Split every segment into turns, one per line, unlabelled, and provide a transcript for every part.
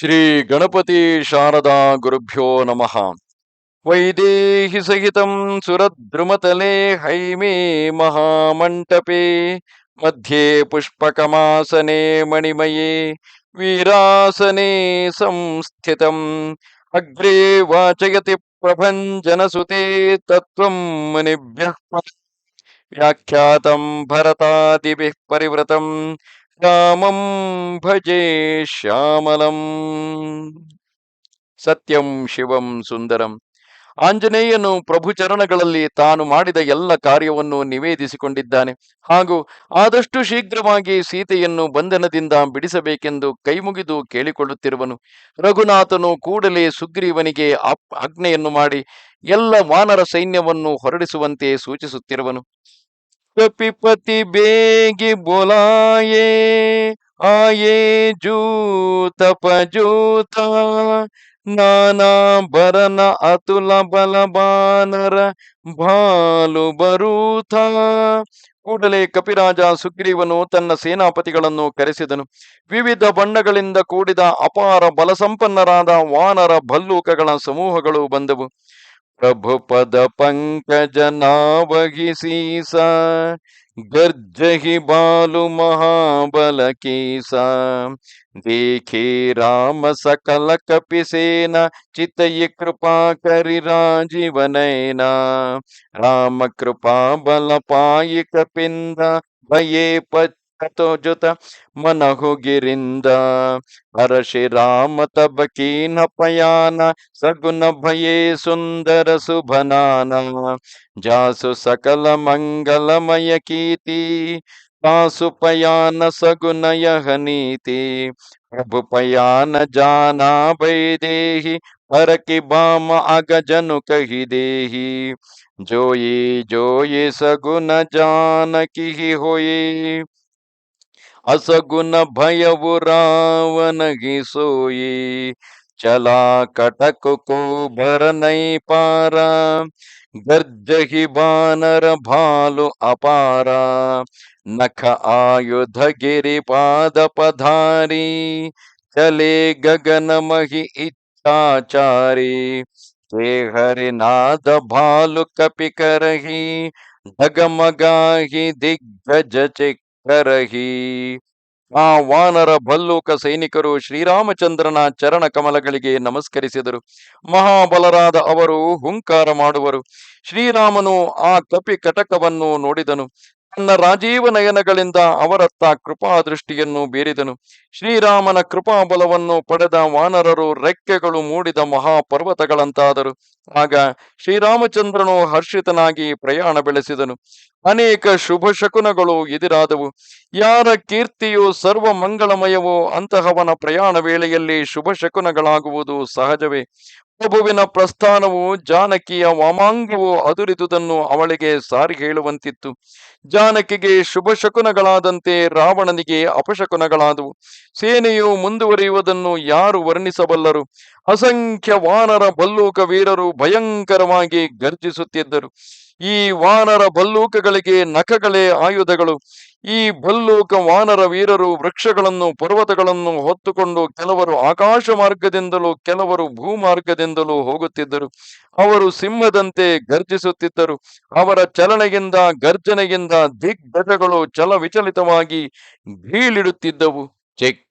ಶ್ರೀ ಗಣಪತಿ ಶಾರದಾ ಗುರುಭ್ಯೋ ನಮಃ. ವೈದೇಹಿ ಸಹಿತಂ ಸುರದ್ರುಮತಲೆ ಹೈಮೇ ಮಹಾಮಂಟಪೆ. ಮಧ್ಯೆ ಪುಷ್ಪಕಮಾಸನೆ ಮಣಿಮಯೇ. ವೀರಾಸನೆ ಸಂಸ್ಥಿತಂ. ಅಗ್ರೇ ವಾಚಯತಿ ಪ್ರಭಂಜನಸುತೆ ತತ್ವಂ ಮುನಿಭ್ಯಃ. ವ್ಯಾಖ್ಯಾತಂ ಭರತಾದಿಭಿಃ ಪರಿವೃತಂ. ರಾಮಂ ಭಜೆ ಶ್ಯಾಮಲಂ ಸತ್ಯಂ ಶಿವಂ ಸುಂದರಂ ಆಂಜನೇಯನು ಪ್ರಭು ಚರಣಗಳಲ್ಲಿ ತಾನು ಮಾಡಿದ ಎಲ್ಲ ಕಾರ್ಯವನ್ನು ನಿವೇದಿಸಿಕೊಂಡಿದ್ದಾನೆ. ಹಾಗೂ ಆದಷ್ಟು ಶೀಘ್ರವಾಗಿ ಸೀತೆಯನ್ನು ಬಂಧನದಿಂದ ಬಿಡಿಸಬೇಕೆಂದು ಕೈಮುಗಿದು ಕೇಳಿಕೊಳ್ಳುತ್ತಿರುವನು. ರಘುನಾಥನು ಕೂಡಲೇ ಸುಗ್ರೀವನಿಗೆ ಆಜ್ಞೆಯನ್ನು ಮಾಡಿ ಎಲ್ಲ ವಾನರ ಸೈನ್ಯವನ್ನು ಹೊರಡಿಸುವಂತೆ ಸೂಚಿಸುತ್ತಿರುವನು. ಕಪಿಪತಿ ಬೇಗಿ ಬೋಲಾಯೇ, ಆಯೇ ಜೂತ ಪಜೂತ. ನಾನಾ ಬರನ ಅತುಲ ಬಲ ಬಾನರ ಭಾಲು ಬರೂಥ ಕೂಡಲೇ ಕಪಿರಾಜ ಸುಗ್ರೀವನು ತನ್ನ ಸೇನಾಪತಿಗಳನ್ನು ಕರೆಸಿದನು. ವಿವಿಧ ಬಣ್ಣಗಳಿಂದ ಕೂಡಿದ ಅಪಾರ ಬಲಸಂಪನ್ನರಾದ ವಾನರ ಭಲ್ಲೂಕಗಳ ಸಮೂಹಗಳು ಬಂದವು. प्रभुपद पङ्कजनावहिसीसा गर्जहि बालु महाबलकीसा देखे राम सकल कपिसेना चितय कृपा करि राजीवनैना राम कृपा बल पाई कपिंद भये पच तो जोत मन हो गिरिंद। हर्षि राम तब की न पयान। सगुन भये सुंदर सुभनाना जासु सकल मंगलमय की तासु पयान सगुन यह नीति। प्रभु पयान जाना भय दे पर कि बाम अग जनु कही दे जोये जोये सगुन जान कि होये ಅಸಗುನ ಭಯವು ರಾವನಗಿ ಸೋಯಿ ಚಲಾ ಕಟಕು ಕೋ ಭರನೈ ಪಾರ ಗರ್ಜಹಿ ಬಾನರ ಭಾಲು ಅಪಾರ ನಖ ಆಯುಧ ಗಿರಿ ಪಾದ ಪಧಾರಿ ಚಲೆ ಗಗನ ಮಹಿ ಇಚ್ಛಾಚಾರಿ ಹೇ ಹರಿನಾದ ಭಾಲು ಕಪಿ ಕರಹಿ ಢಗಮಗಾಹಿ ದಿಗ್ಗಜ ಚಿಕ್ಕರಹಿ ಆ ವಾನರ ಭಲ್ಲೂಕ ಸೈನಿಕರು ಶ್ರೀರಾಮಚಂದ್ರನ ಚರಣ ಕಮಲಗಳಿಗೆ ನಮಸ್ಕರಿಸಿದರು. ಮಹಾಬಲರಾದ ಅವರು ಹುಂಕಾರ ಮಾಡುವರು. ಶ್ರೀರಾಮನು ಆ ಕಪಿ ಕಟಕವನ್ನು ನೋಡಿದನು. ತನ್ನ ರಾಜೀವ ನಯನಗಳಿಂದ ಅವರತ್ತ ಕೃಪಾ ದೃಷ್ಟಿಯನ್ನು ಬೀರಿದನು. ಶ್ರೀರಾಮನ ಕೃಪಾ ಬಲವನ್ನು ಪಡೆದ ವಾನರರು ರೆಕ್ಕೆಗಳು ಮೂಡಿದ ಮಹಾಪರ್ವತಗಳಂತಾದರು. ಆಗ ಶ್ರೀರಾಮಚಂದ್ರನು ಹರ್ಷಿತನಾಗಿ ಪ್ರಯಾಣ ಬೆಳೆಸಿದನು. ಅನೇಕ ಶುಭ ಶಕುನಗಳು ಎದುರಾದವು. ಯಾರ ಕೀರ್ತಿಯು ಸರ್ವ ಮಂಗಳಮಯವೋ, ಅಂತಹವನ ಪ್ರಯಾಣ ವೇಳೆಯಲ್ಲಿ ಶುಭ ಶಕುನಗಳಾಗುವುದು ಸಹಜವೇ. ಪ್ರಭುವಿನ ಪ್ರಸ್ಥಾನವು ಜಾನಕಿಯ ವಾಮಾಂಗವು ಅದುರಿದುದನ್ನು ಅವಳಿಗೆ ಸಾರಿ ಹೇಳುವಂತಿತ್ತು. ಜಾನಕಿಗೆ ಶುಭ ಶಕುನಗಳಾದಂತೆ ರಾವಣನಿಗೆ ಅಪಶಕುನಗಳಾದವು. ಸೇನೆಯು ಮುಂದುವರಿಯುವುದನ್ನು ಯಾರು ವರ್ಣಿಸಬಲ್ಲರು? ಅಸಂಖ್ಯ ವಾನರ ಬಲ್ಲೂಕ ವೀರರು ಭಯಂಕರವಾಗಿ ಗರ್ಜಿಸುತ್ತಿದ್ದರು ಈ ವಾನರ ಬಲ್ಲೂಕಗಳಿಗೆ ನಖಗಳೇ ಆಯುಧಗಳು. ಈ ಬಲ್ಲೂಕ ವಾನರ ವೀರರು ವೃಕ್ಷಗಳನ್ನು, ಪರ್ವತಗಳನ್ನು ಹೊತ್ತುಕೊಂಡು ಕೆಲವರು ಆಕಾಶ ಮಾರ್ಗದಿಂದಲೂ ಕೆಲವರು ಭೂಮಾರ್ಗದಿಂದಲೂ ಹೋಗುತ್ತಿದ್ದರು. ಅವರು ಸಿಂಹದಂತೆ ಗರ್ಜಿಸುತ್ತಿದ್ದರು. ಅವರ ಚಲನೆಯಿಂದ, ಗರ್ಜನೆಯಿಂದ ದಿಗ್ಗಜಗಳು ಚಲವಿಚಲಿತವಾಗಿ ಬೀಳಿಡುತ್ತಿದ್ದವು ಚಿಕ್ಕರಹಿ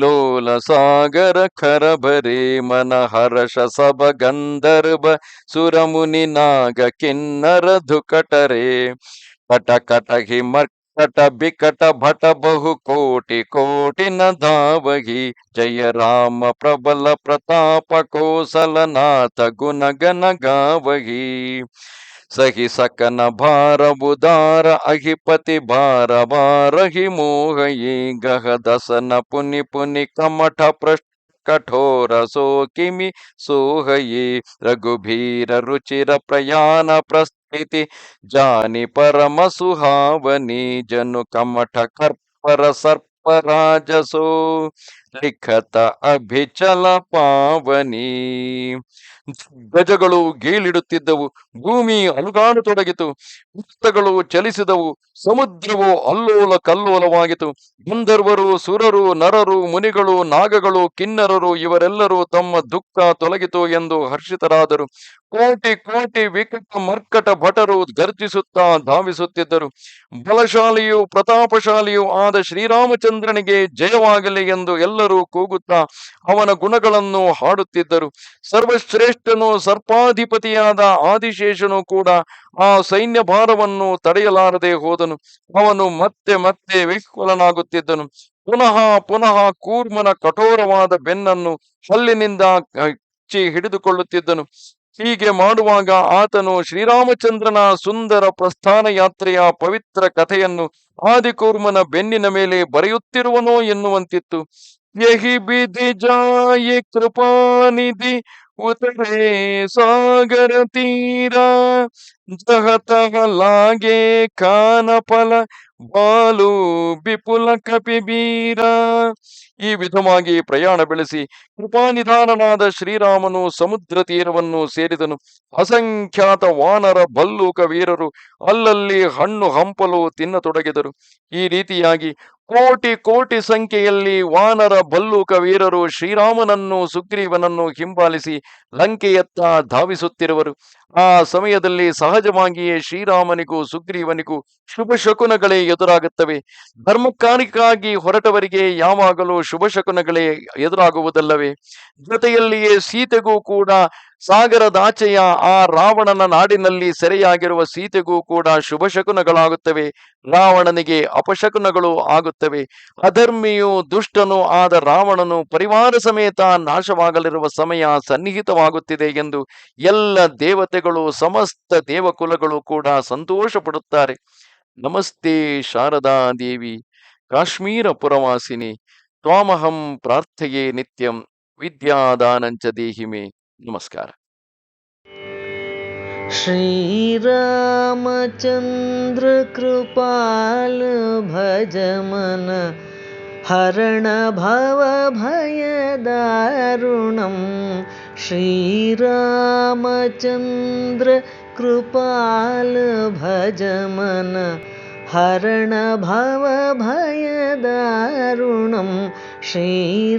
ಲೋಲ ಸಾಗರ ಖರಬರೆ ಮನ ಹರ್ಷ ಸಬ ಗಂಧರ್ವ ಸುರಮುನಿ ನಾಗ ಕಿನ್ನರ ಧುಕಟರೆ. ಕಟ ಕಟ ಹಿಮರ್ಕಟ ಬಿಕಟ ಭಟ ಬಹು ಕೋಟಿ ಕೋಟಿ ನ ಧಾವಹಿ. ಜಯ ರಾಮ ಪ್ರಬಲ ಪ್ರತಾಪ ಕೋಸಲನಾಥ ಗುಣಗನ ಗಾವಹಿ. ಸಹಿ ಸಕನ ಭಾರ ಬುದಾರ ಅಹಿಪತಿ ಭಾರ ಭಾರ ಹಿ ಮೋಹಯಿ ಗಹ ದಸನ, ಪುನಿ ಪುನಿ, ಕಮಠ ಪ್ರಶ್ನ ಕಠೋರ ಸೋಕಿಮಿ, ಸೋಹಯಿ ರಘುಭೀರ ರುಚಿರ ಪ್ರಯಾಣ ಪ್ರಸ್ಥಿತಿ, ಜಾನಿ ಪರಮ ಸುಹಾವನಿ, ಜನು ಕಮಠ ಕರ್ಪರ ಸರ್ಪ ರಾಜಸೋ ಲಿಖತ ಅಭಿಚಲ ಪಾವನಿ. ಗಜಗಳು ಗೇಲಿಡುತ್ತಿದ್ದವು, ಭೂಮಿ ಅಲುಗಾಡತೊಡಗಿತು ಪುಸ್ತಗಳು ಚಲಿಸಿದವು, ಸಮುದ್ರವು ಅಲ್ಲೋಲ ಕಲ್ಲೋಲವಾಗಿತು. ಗಂಧರ್ವರು ಸುರರು, ನರರು, ಮುನಿಗಳು, ನಾಗಗಳು, ಕಿನ್ನರರು ಇವರೆಲ್ಲರೂ ತಮ್ಮ ದುಃಖ ತೊಲಗಿತು ಎಂದು ಹರ್ಷಿತರಾದರು. ಕೋಟಿ ಕೋಟಿ ವಿಕಟ ಮರ್ಕಟ ಭಟರು ಗರ್ಜಿಸುತ್ತಾ ಧಾವಿಸುತ್ತಿದ್ದರು. ಬಲಶಾಲಿಯು ಪ್ರತಾಪಶಾಲಿಯು ಆದ ಶ್ರೀರಾಮಚಂದ್ರನಿಗೆ ಜಯವಾಗಲಿ ಎಂದು ಎಲ್ಲರೂ ಕೂಗುತ್ತಾ ಅವನ ಗುಣಗಳನ್ನು ಹಾಡುತ್ತಿದ್ದರು. ಸರ್ವಶ್ರೇಷ್ಠನು ಸರ್ಪಾಧಿಪತಿಯಾದ ಆದಿಶೇಷನು ಕೂಡ ಆ ಸೈನ್ಯ ಭಾರವನ್ನು ತಡೆಯಲಾರದೆ ಹೋದನು. ಅವನು ಮತ್ತೆ ಮತ್ತೆ ವಿಹ್ವಲನಾಗುತ್ತಿದ್ದನು ಪುನಃ ಪುನಃ ಕೂರ್ಮನ ಕಠೋರವಾದ ಬೆನ್ನನ್ನು ಹಲ್ಲಿನಿಂದ ಕಚ್ಚಿ ಹಿಡಿದುಕೊಳ್ಳುತ್ತಿದ್ದನು. ಹೀಗೆ ಮಾಡುವಾಗ ಆತನು ಶ್ರೀರಾಮಚಂದ್ರನ ಸುಂದರ ಪ್ರಸ್ಥಾನ ಯಾತ್ರೆಯ ಪವಿತ್ರ ಕಥೆಯನ್ನು ಆದಿಕೂರ್ಮನ ಬೆನ್ನಿನ ಮೇಲೆ ಬರೆಯುತ್ತಿರುವನೋ ಎನ್ನುವಂತಿತ್ತು. ಯಹಿ ಬಿಧಿ ಜಾಯಿ ಕೃಪಾನಿಧಿ ಉತರೆ ಸಾಗರ ತೀರ ಜಹತಹ ಲಾಗೆ ಕಾನ ಫಲ ಬಾಲು ಬಿಪುಲ ಕಪಿಬೀರ ಈ ವಿಧವಾಗಿ ಪ್ರಯಾಣ ಬೆಳೆಸಿ ಕೃಪಾನಿಧಾನನಾದ ಶ್ರೀರಾಮನು ಸಮುದ್ರ ತೀರವನ್ನು ಸೇರಿದನು. ಅಸಂಖ್ಯಾತ ವಾನರ ಬಲ್ಲೂಕ ವೀರರು ಅಲ್ಲಲ್ಲಿ ಹಣ್ಣು ಹಂಪಲು ತಿನ್ನತೊಡಗಿದರು. ಈ ರೀತಿಯಾಗಿ ಕೋಟಿ ಕೋಟಿ ಸಂಖ್ಯೆಯಲ್ಲಿ ವಾನರ ಬಲ್ಲೂಕ ವೀರರು ಶ್ರೀರಾಮನನ್ನು ಸುಗ್ರೀವನನ್ನು ಹಿಂಬಾಲಿಸಿ ಲಂಕೆಯತ್ತ ಧಾವಿಸುತ್ತಿರುವರು. ಆ ಸಮಯದಲ್ಲಿ ಸಹಜವಾಗಿಯೇ ಶ್ರೀರಾಮನಿಗೂ ಸುಗ್ರೀವನಿಗೂ ಶುಭ ಶಕುನಗಳೇ ಎದುರಾಗುತ್ತವೆ. ಧರ್ಮಕಾರ್ಯಕ್ಕಾಗಿ ಹೊರಟವರಿಗೆ ಯಾವಾಗಲೂ ಶುಭ ಶಕುನಗಳೇ ಎದುರಾಗುವುದಲ್ಲವೇ? ಜೊತೆಯಲ್ಲಿಯೇ ಸೀತೆಗೂ ಕೂಡ ಸಾಗರದಾಚೆಯ ಆ ರಾವಣನ ನಾಡಿನಲ್ಲಿ ಸೆರೆಯಾಗಿರುವ ಸೀತೆಗೂ ಕೂಡ ಶುಭ ಶಕುನಗಳಾಗುತ್ತವೆ ರಾವಣನಿಗೆ ಅಪಶಕುನಗಳು ಆಗುತ್ತವೆ. ಅಧರ್ಮಿಯು ದುಷ್ಟನು ಆದ ರಾವಣನು ಪರಿವಾರ ಸಮೇತ ನಾಶವಾಗಲಿರುವ ಸಮಯ ಸನ್ನಿಹಿತವಾಗುತ್ತಿದೆ ಎಂದು ಎಲ್ಲ ದೇವತೆಗಳು, ಸಮಸ್ತ ದೇವಕುಲಗಳು ಕೂಡ ಸಂತೋಷ ನಮಸ್ತೆ ಶಾರದಾ ದೇವಿ, ಕಾಶ್ಮೀರ ಪುರವಾಸಿನಿ, ತ್ವಾಮಹಂ ಪ್ರಾರ್ಥೆಯೇ ನಿತ್ಯಂ, ವಿದ್ಯಾದಾನಂಚ ದೇಹಿಮೆ. नमस्कार।
श्री रामचंद्र कृपाल भजमन हरण भवभयदारुणं श्रीरामचन्द्र कृपाल भजमन हरण भव भयदूम श्री